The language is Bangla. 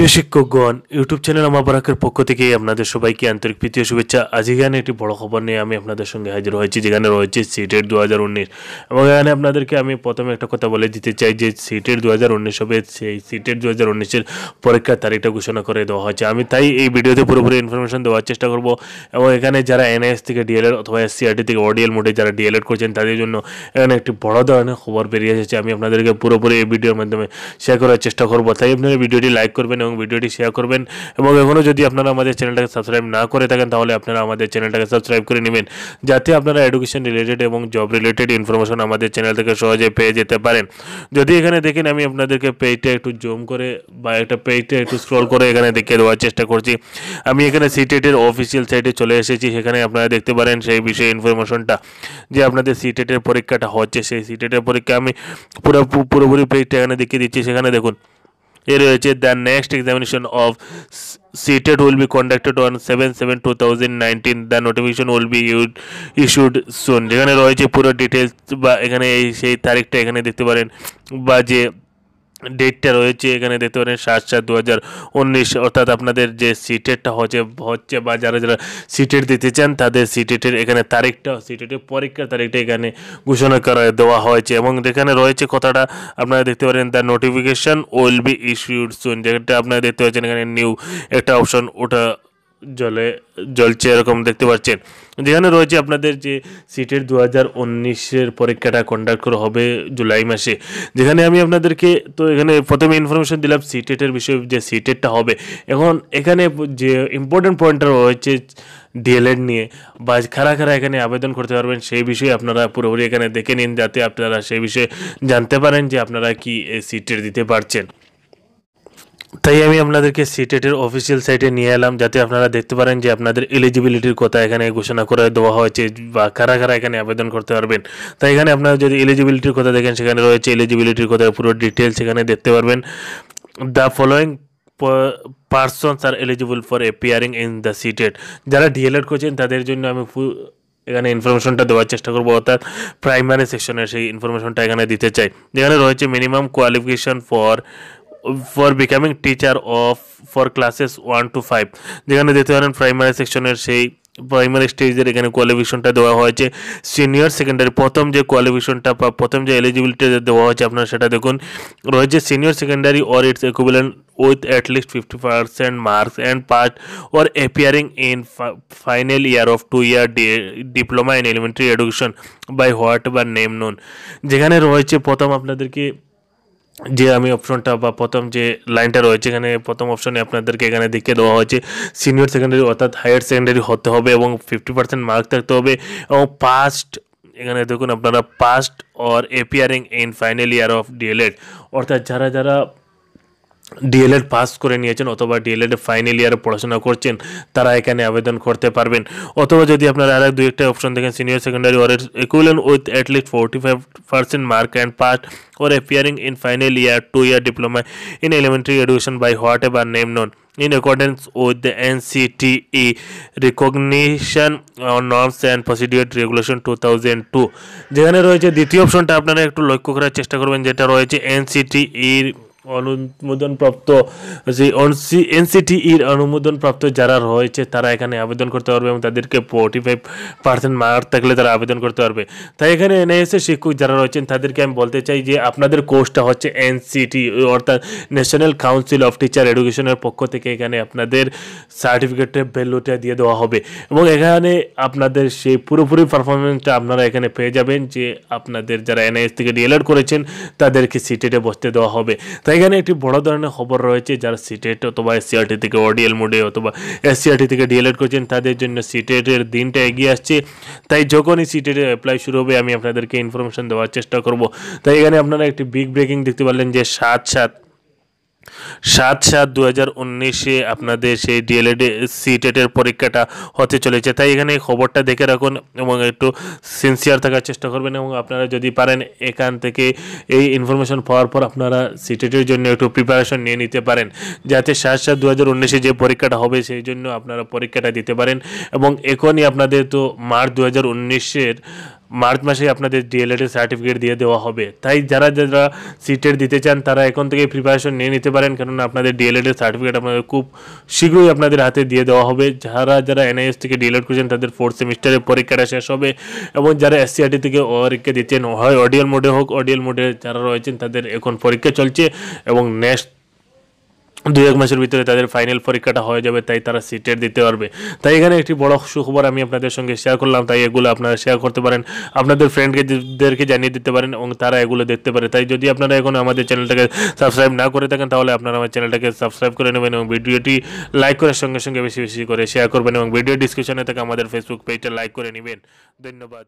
প্রিয় শিক্ষকগণ, ইউটিউব চ্যানেল আমার বরাকের পক্ষ থেকে আপনাদের সবাইকে আন্তরিক প্রীতীয় শুভেচ্ছা। আজ এখানে একটি বড় খবর নিয়ে আমি আপনাদের সঙ্গে হাজির হয়েছি, যেখানে রয়েছে সিটের দু হাজার উনিশ। এবং এখানে আপনাদেরকে আমি প্রথমে একটা কথা বলে দিতে চাই যে সিটের দু হাজার উনিশ হবে, সেই সিটের দু হাজার উনিশের পরীক্ষার তারিখটা ঘোষণা করে দেওয়া হয়েছে। আমি তাই এই ভিডিওতে পুরোপুরি ইনফরমেশন দেওয়ার চেষ্টা করব। এবং এখানে যারা এনএস থেকে ডিএলএড অথবা এসসিআরটি থেকে অডিএল মোডে যারা ডিএলএড করছেন, তাদের জন্য এখানে একটি বড় ধরনের খবর বেরিয়ে এসেছে। আমি আপনাদেরকে পুরোপুরি এই ভিডিওর মাধ্যমে শেয়ার করার চেষ্টা করব। তাই আপনারা ভিডিওটি লাইক করবেন এবং ভিডিওটি শেয়ার করবেন। এবং এখনও যদি আপনারা আমাদের চ্যানেলটাকে সাবস্ক্রাইব না করে থাকেন, তাহলে আপনারা আমাদের চ্যানেলটাকে সাবস্ক্রাইব করে নেবেন। যাতে আপনারা এডুকেশন রিলেটেড এবং জব রিলেটেড ইনফরমেশন আমাদের চ্যানেল থেকে সহজে পেয়ে যেতে পারেন। যদি এখানে দেখেন, আমি আপনাদেরকে পেজটা একটু জুম করে বা একটা পেজটা একটু স্ক্রল করে এখানে দেখিয়ে দেওয়ার চেষ্টা করছি। আমি এখানে সিটেটের অফিসিয়াল সাইটে চলে এসেছি। সেখানে আপনারা দেখতে পারেন সেই বিষয়ে ইনফরমেশনটা যে আপনাদের সিটেটের পরীক্ষাটা হচ্ছে। সেই সিটেটের পরীক্ষা আমি পুরো পুরোপুরি পেজটা এখানে দেখিয়ে দিচ্ছি। সেখানে দেখুন রয়েছে the next examination of CTET will be conducted on seven seven two thousand nineteen the notification will be used issued soon যেখানে রয়েছে পুরো ডিটেলস বা এখানে এই, সেই তারিখটা এখানে দেখতে পারেন। বা যে ডেটটা রয়েছে এখানে দেখতে পারেন সাত সাত দু হাজার উনিশ, অর্থাৎ আপনাদের যে সিটেটটা হচ্ছে হচ্ছে বা যারা যারা সিটেট দিতে চান, তাদের সিটেটের এখানে তারিখটা সিটেটের পরীক্ষার তারিখটা এখানে ঘোষণা করা দেওয়া হয়েছে। এবং যেখানে রয়েছে কথাটা, আপনারা দেখতে পারেন the notification will be issued soon যেটা আপনারা দেখতে পাচ্ছেন এখানে নিউ একটা অপশন ওটা জলে, জ্বলছে এরকম দেখতে পাচ্ছেন। যেখানে রয়েছে আপনাদের যে সিটের দু হাজার উনিশের পরীক্ষাটা কন্ডাক্ট করা হবে জুলাই মাসে। যেখানে আমি আপনাদেরকে তো এখানে প্রথমে ইনফরমেশন দিলাম সিটেটের বিষয়ে যে সিটেটটা হবে। এখন এখানে যে ইম্পর্টেন্ট পয়েন্টটা রয়েছে ডিএলএড নিয়ে, বা খারা খারা এখানে আবেদন করতে পারবেন সেই বিষয়ে আপনারা পুরোপুরি এখানে দেখে নিন, যাতে আপনারা সেই বিষয়ে জানতে পারেন যে আপনারা কি সিটের দিতে পারছেন। তাই আমি আপনাদেরকে সিটেটের অফিসিয়াল সাইটে নিয়ে এলাম, যাতে আপনারা দেখতে পারেন যে আপনাদের এলিজিবিলিটির কথা এখানে ঘোষণা করে দেওয়া হয়েছে বা কারা কারা এখানে আবেদন করতে পারবেন। তাই এখানে আপনারা যদি এলিজিবিলিটির কথা দেখেন, সেখানে রয়েছে এলিজিবিলিটির কথা, পুরো ডিটেলস এখানে দেখতে পারবেন। The following persons are eligible for appearing in the CTET যারা ডিএলএড করছেন, তাদের জন্য আমি এখানে ইনফরমেশনটা দেওয়ার চেষ্টা করব, অর্থাৎ প্রাইমারি সেকশনের সেই ইনফরমেশনটা এখানে দিতে চাই। যেখানে রয়েছে minimum qualification for for becoming teacher of for classes one two five যেখানে দেখতে পারেন প্রাইমারি সেকশনের সেই প্রাইমারি স্টেজের এখানে কোয়ালিফিকেশনটা দেওয়া হয়েছে। সিনিয়র সেকেন্ডারি প্রথম যে কোয়ালিফিকেশনটা বা প্রথম যে এলিজিবিলিটি দেওয়া হয়েছে আপনারা সেটা দেখুন। রয়েছে senior secondary or it's equivalent with at least 50% marks and part or appearing in final year of two diploma diploma elementary elementary by whatever name known যেখানে রয়েছে, প্রথম আপনাদেরকে যে আমি অপশনটা বা প্রথম যে লাইনটা রয়েছে, এখানে প্রথম অপশনে আপনাদেরকে এখানে দেখিয়ে দেওয়া হয়েছে সিনিয়র সেকেন্ডারি অর্থাৎ হায়ার সেকেন্ডারি হতে হবে এবং ফিফটি পার্সেন্ট মার্ক থাকতে হবে এবং পাস্ট এখানে দেখুন আপনারা passed or appearing in final year of DElEd অর্থাৎ যারা যারা ডিএলএড পাস করে নিয়েছেন অথবা ডিএলএড ফাইনাল ইয়ারে পড়াশোনা করছেন, তারা এখানে আবেদন করতে পারবেন। অথবা যদি আপনারা আর দুই একটা অপশন দেখেন senior secondary or equivalent with at least forty five percent mark and pass or appearing in final year, two year diploma in elementary education by whatever name known. In accordance with the NCTE recognition on norms and procedure regulation 2002 যেখানে রয়েছে দ্বিতীয় অপশনটা আপনারা একটু লক্ষ্য করার চেষ্টা করবেন, যেটা রয়েছে এনসিটিই অনুমোদনপ্রাপ্ত যে এনসিটিইর অনুমোদনপ্রাপ্ত যারা রয়েছে, তারা এখানে আবেদন করতে পারবে এবং তাদেরকে ফোর্টি ফাইভ পার্সেন্ট মার্ক থাকলে তারা আবেদন করতে পারবে। তাই এখানে এনআইএসএ শিক্ষক যারা রয়েছেন, তাদেরকে আমি বলতে চাই যে আপনাদের কোর্সটা হচ্ছে এনসিটি, অর্থাৎ ন্যাশনাল কাউন্সিল অফ টিচার এডুকেশনের পক্ষ থেকে এখানে আপনাদের সার্টিফিকেটের ভ্যালুটা দিয়ে দেওয়া হবে। এবং এখানে আপনাদের সেই পুরোপুরি পারফরমেন্সটা আপনারা এখানে পেয়ে যাবেন যে আপনাদের যারা এনআইএস থেকে ডিএলএড করেছেন, তাদেরকে সিটেটে বসতে দেওয়া হবে। তাই এখানে একটি বড় ধরনের খবর রয়েছে যারা সিটেট অথবা এসসিআরটি থেকে অডিএল মোডে অথবা এসসিআরটি থেকে ডিএলএড করছেন, তাদের জন্য সিটেটের দিনটা এগিয়ে আসছে। তাই যখনই সিটেটের অ্যাপ্লাই শুরু হবে, আমি আপনাদেরকে ইনফরমেশন দেওয়ার চেষ্টা করব। তাই এখানে আপনারা একটি বিগ ব্রেকিং দেখতে পারলেন যে সাত সাত সাত সাত দু হাজার উনিশে আপনাদের সেই ডিএলএড সিটেটের পরীক্ষাটা হতে চলেছে। তাই এখানে খবরটা দেখে রাখুন এবং একটু সিনসিয়ার থাকার চেষ্টা করবেন এবং আপনারা যদি পারেন এখান থেকে এই ইনফরমেশন পাওয়ার পর আপনারা সিটেটের জন্য একটু প্রিপারেশন নিয়ে নিতে পারেন। যাতে সাত সাত দু হাজার উনিশে যে পরীক্ষাটা হবে সেই জন্য আপনারা পরীক্ষাটা দিতে পারেন। এবং এখনই আপনাদের তো মার্চ দু হাজার উনিশের মার্চ মাসে আপনাদের ডিএলএড এর সার্টিফিকেট দিয়ে দেওয়া হবে। তাই যারা যারা সিটের দিতে চান, তারা এখন থেকে প্রিপারেশন নিয়ে নিতে পারেন, কেননা আপনাদের ডিএলএড এর সার্টিফিকেট আপনাদের খুব শীঘ্রই আপনাদের হাতে দিয়ে দেওয়া হবে। যারা যারা এনআইএস থেকে ডিএলএড করছেন, তাদের ফোর্থ সেমিস্টারের পরীক্ষাটা শেষ হবে এবং যারা এসসিআরটি থেকে পরীক্ষা দিচ্ছেন, হয় অডিয়াল মোডে হোক অডিয়াল মোডে যারা রয়েছেন, তাদের এখন পরীক্ষা চলছে এবং নেক্সট দুই এক মাসের ভিতরে তাদের ফাইনাল পরীক্ষাটা হয়ে যাবে, তাই তারা সিটের দিতে পারবে। তাই এখানে একটি বড় সুখবর আমি আপনাদের সঙ্গে শেয়ার করলাম, তাই এগুলো আপনারা শেয়ার করতে পারেন, আপনাদের ফ্রেন্ডকে জানিয়ে দিতে পারেন এবং তারা এগুলো দেখতে পারে। তাই যদি আপনারা এখন আমাদের চ্যানেলটাকে সাবস্ক্রাইব না করে থাকেন, তাহলে আপনারা আমার চ্যানেলটাকে সাবস্ক্রাইব করে নেবেন এবং ভিডিওটি লাইক করার সঙ্গে সঙ্গে বেশি বেশি করে শেয়ার করবেন এবং ভিডিও ডিসক্রিপশনে থেকে আমাদের ফেসবুক পেজটা লাইক করে নেবেন। ধন্যবাদ